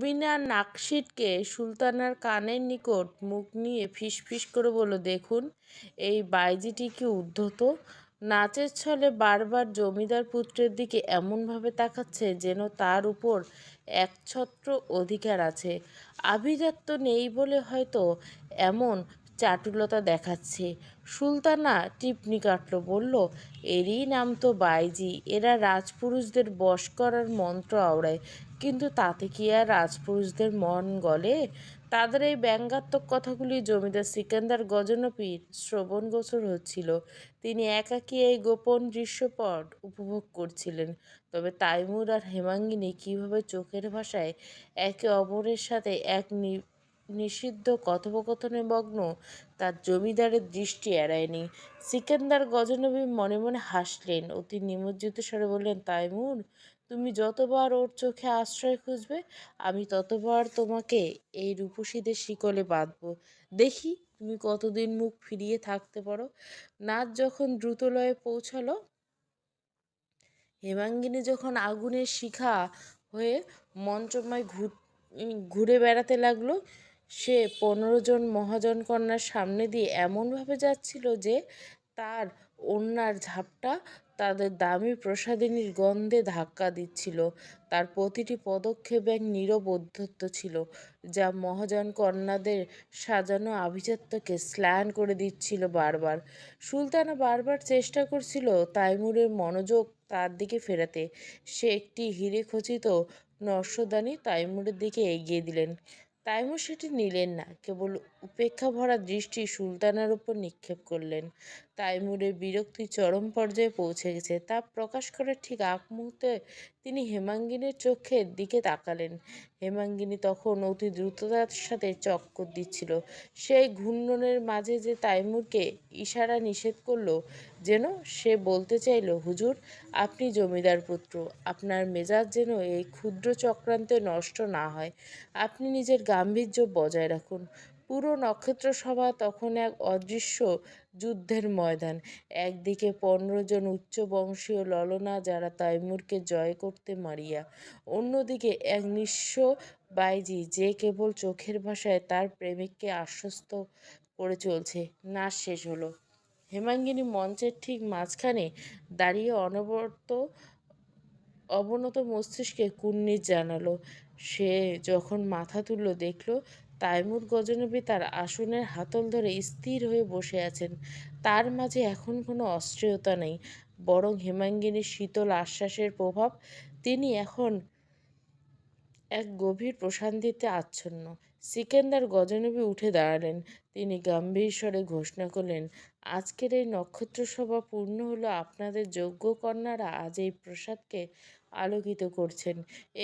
রুবিনা নাকশিটকে সুলতানার কানের নিকট মুখ নিয়ে ফিসফিস করে বলল, দেখুন, এই বাইজিটি কি উদ্ধত? নাচের ছলে বারবার জমিদার পুত্রের দিকে এমনভাবে তাকাচ্ছে যেন তার উপর একছত্র অধিকার আছে। আভিজাত্য নেই বলে হয়তো এমন চাটুলতা দেখাচ্ছে। সুলতানা টিপনি কাটল, বলল, এরই নাম তো বাইজি। এরা রাজপুরুষদের বশ করার মন্ত্র আওড়ায়। কিন্তু তাতে কি আর রাজপুরুষদের মন গলে? তাদের এই ব্যঙ্গাত্মক কথাগুলি জমিদার সিকান্দার গজনপীর শ্রবণগোচর হচ্ছিল। তিনি একাকী এই গোপন দৃশ্যপট উপভোগ করছিলেন। তবে তাইমুর আর হেমাঙ্গিনী কীভাবে চোখের ভাষায় একে অপরের সাথে এক নিষিদ্ধ কথোপকথনে মগ্ন তার জমিদারের দৃষ্টি এড়ায়নি। সিকান্দার গজনবী মনে মনে হাসলেন। অতি নিমজ্জিত স্বরে বললেন তাইমুর তুমি যতবার ওর চোখে আশ্রয় খুঁজবে, আমি ততবার তোমাকে এই রূপসীদের শিকলে বাঁধব। দেখি তুমি কতদিন মুখ ফিরিয়ে থাকতে পারো। নাচ যখন দ্রুতলয়ে পৌঁছালো, হেমাঙ্গিনী যখন আগুনের শিখা হয়ে মঞ্চময় ঘুরে বেড়াতে লাগল সে পনেরো জন মহাজন কন্যার সামনে দিয়ে এমনভাবে যাচ্ছিল যে তার অন্যার ঝাপটা তাদের দামি প্রসাদিনীর গন্ধে ধাক্কা দিচ্ছিল। তার প্রতিটি পদক্ষেপ এক নীরব অধ্যত্ত ছিল, যা মহাজন কন্যাদের সাজানো আভিজাত্যকে স্ল্যান করে দিচ্ছিল বারবার। সুলতানা বারবার চেষ্টা করছিল তাইমুরের মনোযোগ তার দিকে ফেরাতে। সে একটি হিরে খচিত নর্সদানি তাইমুরের দিকে এগিয়ে দিলেন। তাইমুর সেটি নিলেন না। কেবল উপেক্ষা ভরা দৃষ্টি সুলতানার উপর নিক্ষেপ করলেন। তাইমুরের বিরক্তি চরম পর্যায়ে পৌঁছে গেছে। তা প্রকাশ করার ঠিক আগ মুহূর্তে তিনি হেমাঙ্গিনীর চোখের দিকে তাকালেন। হেমাঙ্গিনী তখন অতি দ্রুততার সাথে চক্কর দিচ্ছিল। সেই ঘূর্ণনের মাঝে যে তাইমুরকে ইশারা নিষেধ করল, যেন সে বলতে চাইল, হুজুর, আপনি জমিদার পুত্র, আপনার মেজাজ যেন এই ক্ষুদ্র চক্রান্তে নষ্ট না হয়। আপনি নিজের গাম্ভীর্য বজায় রাখুন। পুরো নক্ষত্র সভা তখন এক অদৃশ্য যুদ্ধের ময়দান। একদিকে পনেরো জন উচ্চ বংশীয় ললনা যারা তাইমুরকে জয় করতে মারিয়া, অন্যদিকে এক নিঃস্ব বাইজি যে কেবল চোখের ভাষায় তার প্রেমিককে আশ্বস্ত করে চলছে। নাচ শেষ হলো। হেমাঙ্গিনী মঞ্চের ঠিক মাঝখানে দাঁড়িয়ে অনবরত অবনত মস্তিষ্কে কুন্নির জানালো। সে যখন মাথা তুলল, দেখল তাইমুর গজনবী তার আসনের হাতল ধরে স্থির হয়ে বসে আছেন। তার মাঝে এখন কোনো অস্ত্রীয়তা নেই, বরং হেমাঙ্গিনীর শীতল আশ্বাসের প্রভাব তিনি এখন এক গভীর প্রশান্তিতে আচ্ছন্ন। সিকেন্দার গজনবী উঠে দাঁড়ালেন। তিনি গম্ভীর স্বরে ঘোষণা করলেন, আজকের এই নক্ষত্র সভা পূর্ণ হলো আপনাদের যোগ্য কন্যারা আজ এই প্রসাদকে আলোকিত করছেন।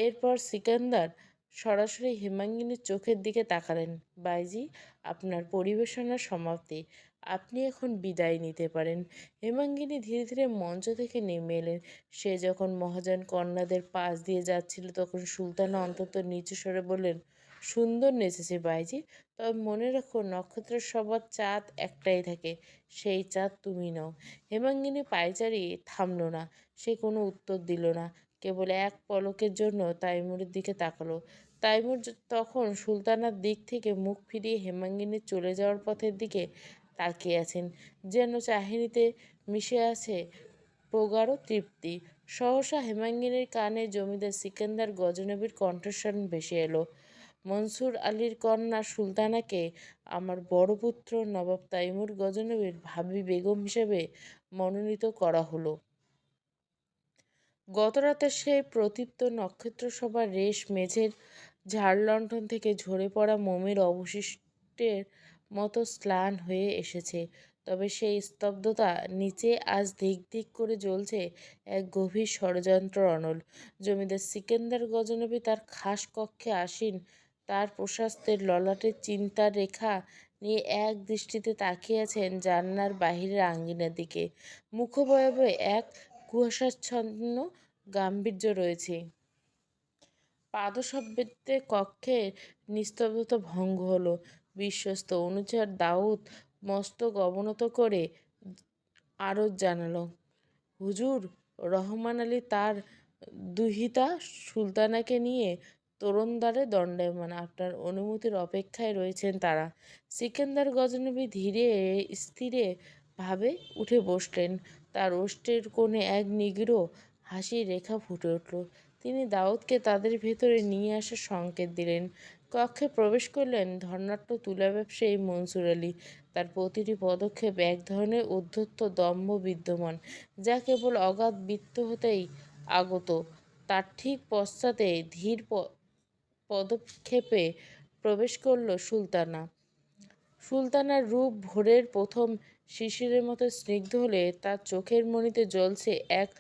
এরপর সিকান্দার সরাসরি হেমাঙ্গিনীর চোখের দিকে তাকালেন। বাইজি, আপনার পরিবেশনার সমাপ্তি। আপনি এখন বিদায় নিতে পারেন। হেমাঙ্গিনী ধীরে ধীরে মঞ্চ থেকে নেমে এলেন। সে যখন মহাজন কন্যাদের পাশ দিয়ে যাচ্ছিল, তখন সুলতানা অন্তত নিচু স্বরে বললেন, সুন্দর নেচেছে বাইজি, তবে মনে রাখো নক্ষত্রের সবার চাঁদ একটাই থাকে, সেই চাঁদ তুমি নাও হেমাঙ্গিনী পায়চারি থামল না। সে কোনো উত্তর দিল না। কেবল এক পলকের জন্য তাইমুরের দিকে তাকালো। তাইমুর তখন সুলতানার দিক থেকে মুখ ফিরিয়ে হেমাঙ্গিনীর চলে যাওয়ার পথের দিকে তাকিয়ে আছেন। যেন চাহিনিতে মিশে আছে প্রগাঢ় তৃপ্তি। সহসা হেমাঙ্গিনীর কানে জমিদার সিকান্দার গজনবীর কণ্ঠস্বর ভেসে এলো, মনসুর আলীর কন্যা সুলতানাকে আমার বড় পুত্র নবাব তাইমুর গজনবীর ভাবি বেগম হিসেবে মনোনীত করা হলো। গতরাতে সেই প্রদীপ্ত নক্ষত্রসভার রেশ মেঝের ঝাড়লণ্ঠন থেকে ঝরে পড়া মোমের অবশিষ্টের মতো স্লান হয়ে এসেছে। তবে সেই স্তব্ধতা নিচে আজ ধিক ধিক করে জ্বলছে এক গভীর ষড়যন্ত্র অনল। জমিদার সিকেন্দার গজনবী তার খাস কক্ষে আসীন। তার প্রশস্তের ললাটের চিন্তার রেখা নিয়ে এক দৃষ্টিতে তাকিয়ে আছেন জান্নার বাহিরের আঙ্গিনার দিকে। মুখবয়বে এক কুয়াশাচ্ছন্ন গাম্ভীর্য রয়েছে। পাদশব্দে কক্ষে নিস্তব্ধতা ভঙ্গ হলো। বিশ্বস্ত অনুচার দাউদ মস্তক অবনত করে আরও জানালো, হুজুর, রহমান আলী তার দুহিতা সুলতানাকে নিয়ে তরুণদ্বারে দণ্ডায়মান। আপনার অনুমতির অপেক্ষায় রয়েছেন তারা। সিকেন্দার গজনবী ধীরে স্থিরে ভাবে উঠে বসলেন। তার ওষ্ঠের কোণে এক নিগড় হাসির রেখা ফুটে উঠল। তিনি দাউদকে তাদের ভেতরে নিয়ে আসার সংকেত দিলেন। কক্ষে প্রবেশ করলেন ধর্নাট্য তুলা ব্যবসায়ী মনসুর আলী। তার প্রতিটি পদক্ষেপ এক ধরনের উদ্ধত্ত দম্ভ বিদ্যমান, যা কেবল অগাধ বৃত্ত হতেই আগত। তার ঠিক পশ্চাতে ধীর পদক্ষেপে প্রবেশ করল সুলতানা। সুলতানার রূপ ভোরের প্রথম শিশিরের মতো স্নিগ্ধ হলে তার চোখের মণিতে জ্বলছে এক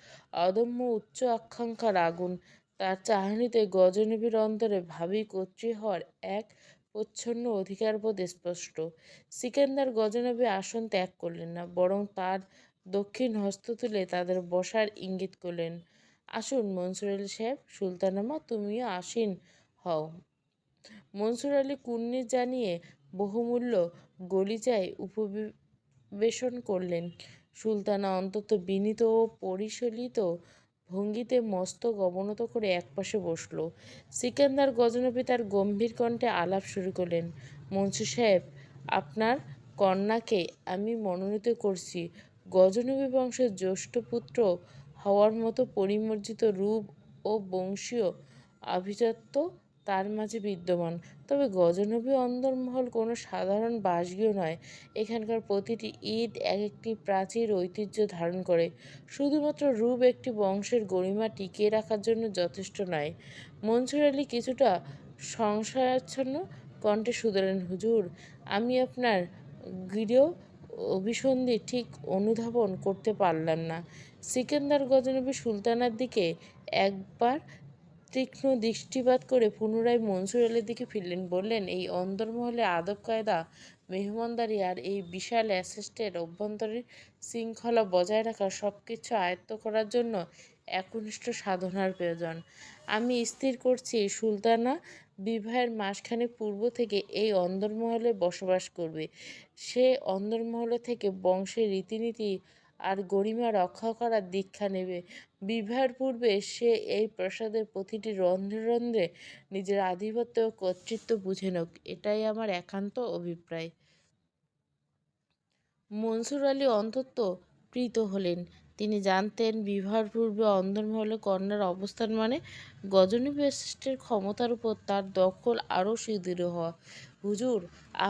অদম্য উচ্চ আকাঙ্ক্ষার আগুন। তার চাহনিতে গজনবীর অন্তরে ভাবি কর্ত্রী হওয়ার এক প্রচ্ছন্ন অধিকারবোধ স্পষ্ট। সিকান্দার গজনবী আসন ত্যাগ করলেন না, বরং তার দক্ষিণ হস্ত তুলে তাদের বসার ইঙ্গিত করলেন, আসুন মনসুর আলী সাহেব, সুলতানামা, তুমিও আসীন হও। মনসুর আলী কুন্নি জানিয়ে বহুমূল্য গলিচায় উপবেশন করলেন। সুলতানা অন্তত বিনীত ও পরিশীলিত ভঙ্গিতে মস্তক অবনত করে একপাশে বসল। সিকান্দার গজনবী তার গম্ভীর কণ্ঠে আলাপ শুরু করলেন, মনসুর সাহেব, আপনার কন্যাকে আমি মনোনীত করছি। গজনবী বংশের জ্যেষ্ঠ পুত্র হওয়ার মতো পরিমার্জিত রূপ ও বংশীয় আভিজাত্য তার মাঝে বিদ্যমান। তবে গজনবী অন্দরমহল কোনো সাধারণ বাসগৃহ নয়। এখানকার প্রতিটি ঈদ এক একটি প্রাচীর ঐতিহ্য ধারণ করে। শুধুমাত্র রূপ একটি বংশের গরিমা টিকিয়ে রাখার জন্য যথেষ্ট নয়। মনসুর আলী কিছুটা সংশয়াচ্ছন্ন কণ্ঠে শুধলেন, হুজুর, আমি আপনার গৃহ অভিসন্ধি ঠিক অনুধাবন করতে পারলাম না। সিকেন্দার গজনবী সুলতানার দিকে একবার তীক্ষ্ণ দৃষ্টিপাত করে পুনরায় মনসুর আলীর দিকে ফিরলেন, বললেন, এই অন্দরমহলে আদব কায়দা, মেহমানদারি আর এই বিশাল অ্যাসেস্টের অভ্যন্তরীণ শৃঙ্খলা বজায় রাখা সব কিছু আয়ত্ত করার জন্য একনিষ্ঠ সাধনার প্রয়োজন। আমি স্থির করছি, সুলতানা বিবাহের মাসখানে পূর্ব থেকে এই অন্দরমহলে বসবাস করবে। সে অন্দরমহলে থেকে বংশের রীতিনীতি আর গরিমা রক্ষা করার দীক্ষা নেবে। বিবাহের পূর্বে সে এই প্রাসাদের প্রতিটি রন্ধ্রে রন্ধ্রে নিজের আধিপত্য ও কর্তৃত্ব বুঝে নোক। এটাই আমার একান্ত অভিপ্রায়। মনসুর আলী অন্তত প্রীত হলেন। তিনি জানতেন, বিবাহের পূর্বে অন্দরমহলে কন্যার অবস্থান মানে গজনী বৈশিষ্ট্যের ক্ষমতার উপর তার দখল আরও সুদৃঢ় হওয়া। হুজুর,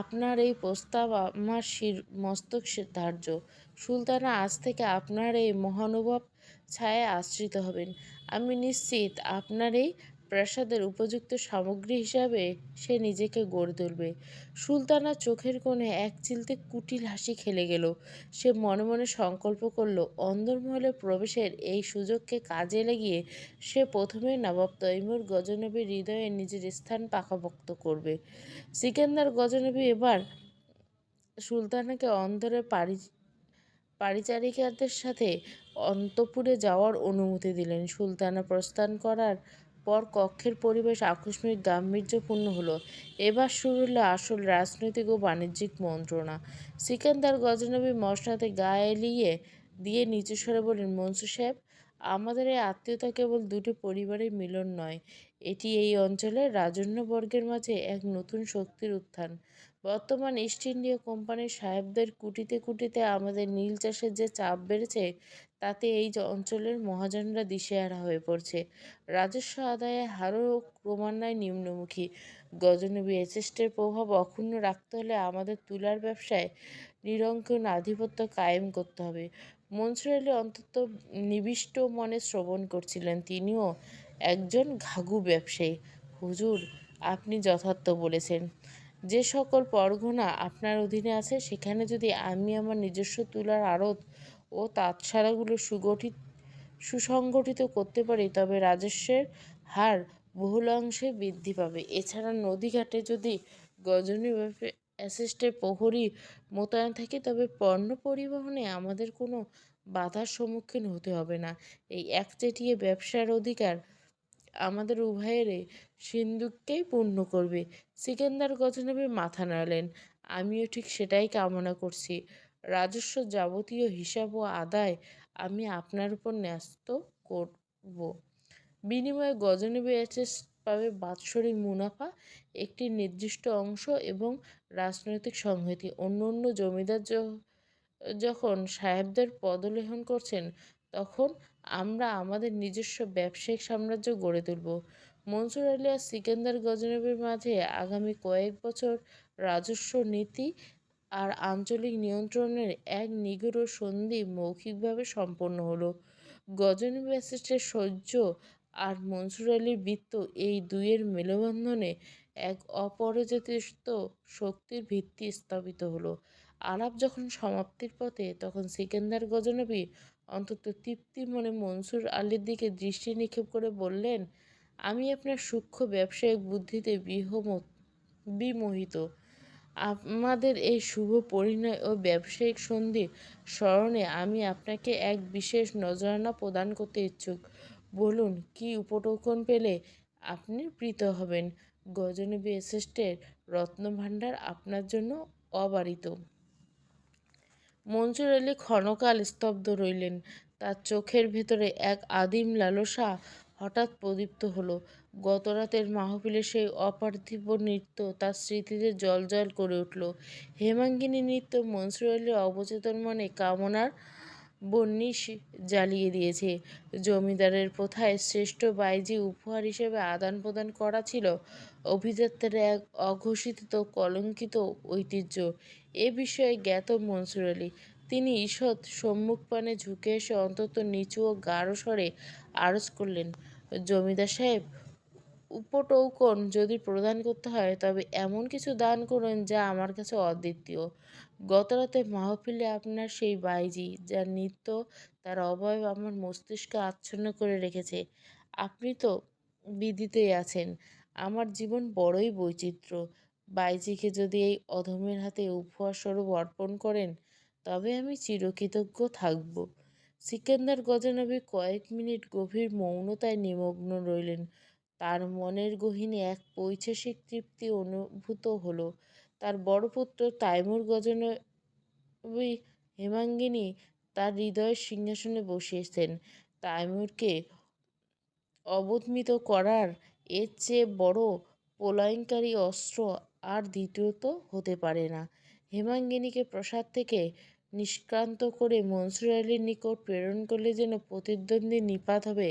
আপনার এই প্রস্তাব আমার শির মস্তক ধার্য। সুলতানা আজ থেকে আপনার এই মহানুভব ছায়ায় আশ্রিত হবেন। আমি নিশ্চিত আপনার এই প্রাসাদের উপযুক্ত সামগ্রী হিসাবে সে নিজেকে গড়ে তুলবে। সুলতানা চোখের কোণে এক চিলতে কুটিল হাসি খেলে গেল। সে মনে মনে সংকল্প করল, অন্দরমহলে প্রবেশের এই সুযোগকে কাজে লাগিয়ে সে প্রথমে নবাব তৈমুর গজনবীর হৃদয়ে নিজের স্থান পাকাপোক্ত করবে। সিকেন্দার গজনবী এবার সুলতানাকে অন্তরে পাড়ি পারিচারিকাদের সাথে অন্তপুরে যাওয়ার অনুমতি দিলেন। সুলতানা প্রস্থান করার পর কক্ষের পরিবেশ আকস্মিক গাম্ভীর্যপূর্ণ হলো। এবার শুরু হলো আসল রাজনৈতিক ও বাণিজ্যিক মন্ত্রণা। সিকান্দার গজনবী মশলাতে গা এলিয়ে দিয়ে নিচু স্বরে বলেন মনসুর সাহেব, আমাদের এই আত্মীয়তা কেবল দুটি পরিবারের মিলন নয়, এটি এই অঞ্চলের রাজন্যবর্গের মাঝে এক নতুন শক্তির উত্থান। বর্তমান ইস্ট ইন্ডিয়া কোম্পানির সাহেবদের কুটিতে কুটিতে আমাদের নীল চাষের যে চাপ বেড়েছে, তাতে এই অঞ্চলের মহাজনরা দিশেহারা হয়ে পড়ছে। রাজস্ব আদায়ের হারও ক্রমান্বয়ে নিম্নমুখী। গজনবী এচেস্টের প্রভাব অক্ষুণ্ণ রাখতে হলে আমাদের তুলার ব্যবসায় নিরঙ্কুন আধিপত্য কায়েম করতে হবে। মনসুর আলী অন্তত নিবিষ্ট মনে শ্রবণ করছিলেন তিনিও একজন ঘাঘু ব্যবসায়ী। হুজুর, আপনি যথার্থ বলেছেন। যে সকল পরগনা আপনার অধীনে আছে, সেখানে যদি আমি আমার নিজস্ব তুলার আড়ত ও তাঁতশালাগুলো সুগঠিত, সুসংগঠিত করতে পারি, তবে রাজস্বের হার বহুলাংশে বৃদ্ধি পাবে। এছাড়া নদীঘাটে যদি গজনী অ্যাসিস্টের প্রহরী মোতায়েন থাকে, তবে পণ্য পরিবহনে আমাদের কোনো বাধার সম্মুখীন হতে হবে না। এই একচেটিয়ে ব্যবসার অধিকার আমাদের উভয়েরই সিন্ধুককেই পূর্ণ করবে। সিকেন্দার গজনবী মাথা নাড়লেন, আমিও ঠিক সেটাই কামনা করছি। রাজস্ব যাবতীয় হিসাব ও আদায় আমি আপনার উপর ন্যস্ত করব। বিনিময়ে গজনবী পাবে বাৎসরিক মুনাফা, একটি নির্দিষ্ট অংশ এবং রাজনৈতিক সংহতি। অন্য অন্য জমিদার যখন সাহেবদের পদলেহন করছেন, তখন আমরা আমাদের নিজস্ব ব্যবসায়িক সাম্রাজ্য গড়ে তুলব। মনসুর আলী আর সিকান্দার গজনবীর মাঝে আগামী কয়েক বছর রাজস্ব নীতি আর আঞ্চলিক নিয়ন্ত্রণের এক নিগূঢ় সন্ধি মৌখিকভাবে সম্পন্ন হলো। গজনী ব্যাসিস্টের সহ্য আর মনসুর আলীর বৃত্ত এই দুইয়ের মেলবন্ধনে এক অপরাজিত শক্তির ভিত্তি স্থাপিত হলো। আলাপ যখন সমাপ্তির পথে তখন সিকান্দার গজনবী অন্তত তৃপ্তি মনে মনসুর আলীর দিকে দৃষ্টি নিক্ষেপ করে বললেন, আমি আপনার সূক্ষ্ম ব্যবসায়িক বুদ্ধিতে বিহমত, বিমোহিত। আমাদের এই শুভ পরিণয় ও ব্যবসায়িক সন্ধি স্মরণে আমি আপনাকে এক বিশেষ নজরানা প্রদান করতে ইচ্ছুক। বলুন, কি উপটোকন পেলে আপনি প্রীত হবেন? গজনবী এসেস্টের রত্নভাণ্ডার আপনার জন্য অবারিত। মনসুর আলী ক্ষণকাল স্তব্ধ রইলেন। তার চোখের ভেতরে এক আদিম লালসা হঠাৎ প্রদীপ্ত হলো। গতরাতের মাহফিলে সেই অপার্থিব নৃত্য তার স্মৃতিতে জল করে উঠল। হেমাঙ্গিনী নৃত্য মনসুর আলীর অবচেতন মনে কামনার বন্নিশ জ্বালিয়ে দিয়েছে। জমিদারের প্রথায় শ্রেষ্ঠ বাইজি উপহার হিসেবে আদান প্রদান করা ছিল অভিজাত্যের এক অঘোষিত কলঙ্কিত ঐতিহ্য। এ বিষয়ে জ্ঞাত মনসুর আলী। তিনি ঈষৎ সম্মুখপানে ঝুঁকে এসে অন্তত নিচু ও গাঢ় স্বরে আরজ করলেন, জমিদার সাহেব উপটৌকন যদি প্রদান করতে হয়, তবে এমন কিছু দান করুন যা আমার কাছে অদ্বিতীয়। গতরাতে মাহফিলে আপনার সেই বাইজি, যার নৃত্য তার অবয়ব আমার মস্তিষ্কে আচ্ছন্ন করে রেখেছে। আপনি তো বিদিতেই আছেন, আমার জীবন বড়ই বৈচিত্র্য। বাইজিকে যদি এই অধমের হাতে উপহার স্বরূপ অর্পণ করেন, তবে আমি চিরকৃতজ্ঞ থাকব। সিকান্দার গজানবী কয়েক মিনিট গভীর মৌনতায় নিমগ্ন রইলেন। তার মনের গহীনে এক পৈশাসিক তৃপ্তি অনুভূত হলো। তার বড় পুত্র তাইমুর গজনবী হেমাঙ্গিনী তার হৃদয়ের সিংহাসনে বসিয়েছেন। তাইমুরকে অবদমিত করার এর চেয়ে বড় প্রলয়ঙ্কারী অস্ত্র আর দ্বিতীয়ত হতে পারে না। হেমাঙ্গিনীকে প্রসাদ থেকে নিষ্ক্রান্ত করে মনসুর আলীর নিকট প্রেরণ করলে যেন প্রতিদ্বন্দ্বী নিপাত হবে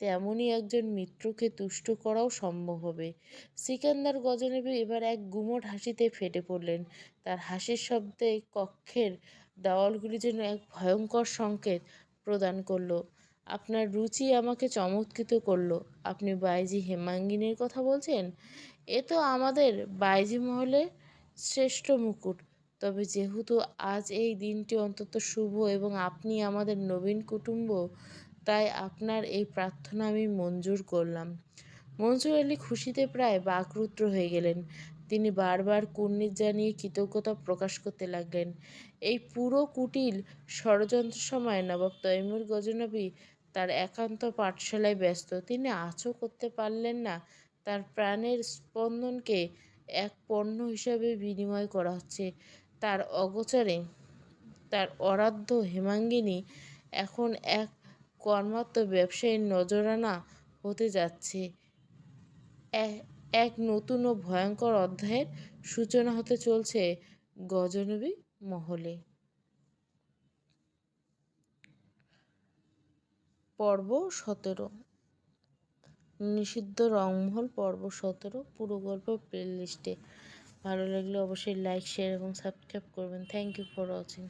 তেমনই একজন মিত্রকে তুষ্ট করাও সম্ভব হবে। সিকান্দার গজনবী এবার এক গুমট হাসিতে ফেটে পড়লেন। তার হাসির শব্দে কক্ষের দেওয়ালগুলি যেন এক ভয়ঙ্কর সংকেত প্রদান করল। আপনার রুচি আমাকে চমৎকৃত করল। আপনি বাইজি হেমাঙ্গিনীর কথা বলছেন? এ তো আমাদের বাইজি মহলে শ্রেষ্ঠ মুকুট। তবে যেহেতু আজ এই দিনটি অন্তত শুভ এবং আপনি আমাদের নবীন কুটুম্ব তাই আপনার এই প্রার্থনা আমি মঞ্জুর করলাম। মনসুর আলী খুশিতে প্রায় বাকরুদ্র হয়ে গেলেন। তিনি বারবার কুর্নিশ জানিয়ে কৃতজ্ঞতা প্রকাশ করতে লাগলেন। এই পুরো কুটিল ষড়যন্ত্র সময় নবাব তৈমুর গজনবী তার একান্ত পাঠশালায় ব্যস্ত। তিনি আঁচও করতে পারলেন না। তার প্রাণের স্পন্দনকে এক পণ্য হিসাবে বিনিময় করা হচ্ছে। তার অগোচরে তার অরাধ্য হেমাঙ্গিনী এখন এক কর্মাত্ম ব্যবসায়ীর নজরানা হতে যাচ্ছে। এক নতুন ও ভয়ঙ্কর অধ্যায়ের সূচনা হতে চলছে গজনবী মহলে। পর্ব সতেরো। নিষিদ্ধ রংমহল পর্ব সতেরো, পুরো গল্প প্লে লিস্টে ভালো লাগলে অবশ্যই লাইক শেয়ার এবং সাবস্ক্রাইব করবেন। Thank you for watching